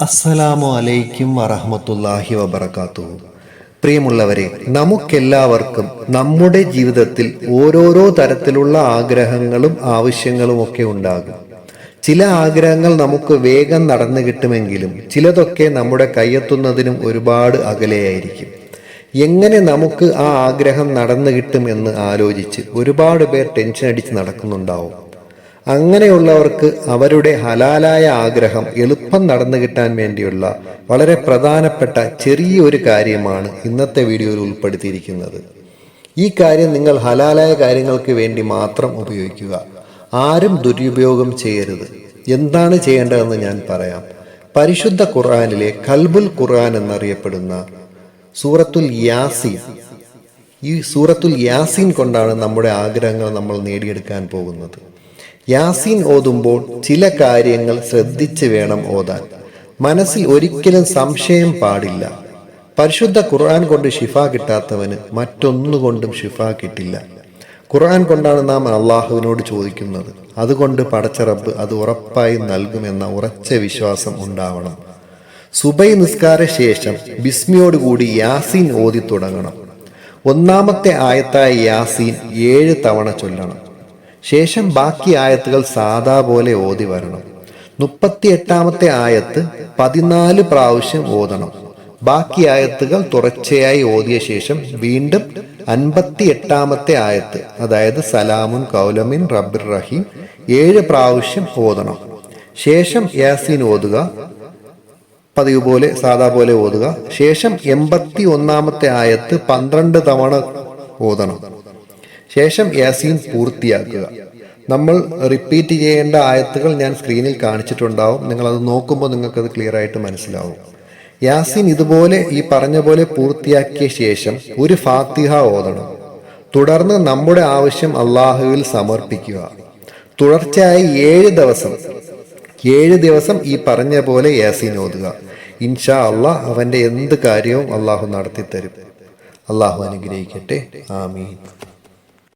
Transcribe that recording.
അസ്സലാമു അലൈക്കും വറഹമത്തല്ലാഹി വബർക്കാത്തു പ്രിയമുള്ളവരെ നമുക്കെല്ലാവർക്കും നമ്മുടെ ജീവിതത്തിൽ ഓരോരോ തരത്തിലുള്ള ആഗ്രഹങ്ങളും ആവശ്യങ്ങളും ഒക്കെ ഉണ്ടാകും. ചില ആഗ്രഹങ്ങൾ നമുക്ക് വേഗം നടന്നു കിട്ടുമെങ്കിലും ചിലതൊക്കെ നമ്മുടെ കയ്യെത്തുന്നതിനും ഒരുപാട് അകലെയായിരിക്കും. എങ്ങനെ നമുക്ക് ആ ആഗ്രഹം നടന്നു കിട്ടും എന്ന് ആലോചിച്ച് ഒരുപാട് പേർ ടെൻഷൻ അടിച്ച് നടക്കുന്നുണ്ടാവും. അങ്ങനെയുള്ളവർക്ക് അവരുടെ ഹലാലായ ആഗ്രഹം എളുപ്പം നടന്നു കിട്ടാൻ വേണ്ടിയുള്ള വളരെ പ്രധാനപ്പെട്ട ചെറിയൊരു കാര്യമാണ് ഇന്നത്തെ വീഡിയോയിൽ ഉൾപ്പെടുത്തിയിരിക്കുന്നത്. ഈ കാര്യം നിങ്ങൾ ഹലാലായ കാര്യങ്ങൾക്ക് വേണ്ടി മാത്രം ഉപയോഗിക്കുക. ആരും ദുരുപയോഗം ചെയ്യരുത്. എന്താണ് ചെയ്യേണ്ടതെന്ന് ഞാൻ പറയാം. പരിശുദ്ധ ഖുർആാനിലെ കൽബുൽ ഖുർആൻ എന്നറിയപ്പെടുന്ന സൂറത്തുൽ യാസീൻ ഈ സൂറത്തുൽ യാസീൻ കൊണ്ടാണ് നമ്മുടെ ആഗ്രഹങ്ങൾ നമ്മൾ നേടിയെടുക്കാൻ പോകുന്നത്. യാസീൻ ഓതുമ്പോൾ ചില കാര്യങ്ങൾ ശ്രദ്ധിച്ച് വേണം ഓതാൻ. മനസ്സിൽ ഒരിക്കലും സംശയം പാടില്ല. പരിശുദ്ധ ഖുർആൻ കൊണ്ട് ഷിഫ കിട്ടാത്തവന് മറ്റൊന്നുകൊണ്ടും ഷിഫ കിട്ടില്ല. ഖുർആൻ കൊണ്ടാണ് നാം അള്ളാഹുവിനോട് ചോദിക്കുന്നത്. അതുകൊണ്ട് പടച്ച റബ്ബ് അത് ഉറപ്പായി നൽകുമെന്ന ഉറച്ച വിശ്വാസം ഉണ്ടാവണം. സുബൈ നിസ്കാര ശേഷം ബിസ്മിയോടുകൂടി യാസീൻ ഓതി തുടങ്ങണം. ഒന്നാമത്തെ ആയത്തായ യാസീൻ ഏഴ് തവണ ചൊല്ലണം. ശേഷം ബാക്കി ആയത്തുകൾ സാധാ പോലെ ഓതി വരണം. മുപ്പത്തി എട്ടാമത്തെ ആയത്ത് പതിനാല് പ്രാവശ്യം ഓതണം. ബാക്കി ആയത്തുകൾ തുടർച്ചയായി ഓതിയ ശേഷം വീണ്ടും അൻപത്തി എട്ടാമത്തെ ആയത്ത് അതായത് സലാമുൻ കൗലമിൻ റബ്ബിർ റഹീം ഏഴ് പ്രാവശ്യം ഓതണം. ശേഷം യാസീൻ ഓതുക പതിവ് പോലെ സാധാ പോലെ ഓതുക. ശേഷം എൺപത്തി ഒന്നാമത്തെ ആയത്ത് പന്ത്രണ്ട് തവണ ഓതണം. ശേഷം യാസീൻ പൂർത്തിയാക്കുക. നമ്മൾ റിപ്പീറ്റ് ചെയ്യേണ്ട ആയത്തുകൾ ഞാൻ സ്ക്രീനിൽ കാണിച്ചിട്ടുണ്ടാവും. നിങ്ങൾ അത് നോക്കുമ്പോൾ നിങ്ങൾക്കത് ക്ലിയർ ആയിട്ട് മനസ്സിലാവും. യാസീൻ ഇതുപോലെ ഈ പറഞ്ഞ പോലെ പൂർത്തിയാക്കിയ ശേഷം ഒരു ഫാത്തിഹ ഓതണം. തുടർന്ന് നമ്മുടെ ആവശ്യം അള്ളാഹുവിൽ സമർപ്പിക്കുക. തുടർച്ചയായി ഏഴ് ദിവസം ഏഴ് ദിവസം ഈ പറഞ്ഞ പോലെ യാസീൻ ഓതുക. ഇൻഷാ അള്ളാഹ് അവന്റെ എന്ത് കാര്യവും അള്ളാഹു നടത്തി തരും അള്ളാഹു അനുഗ്രഹിക്കട്ടെ. ആമീൻ.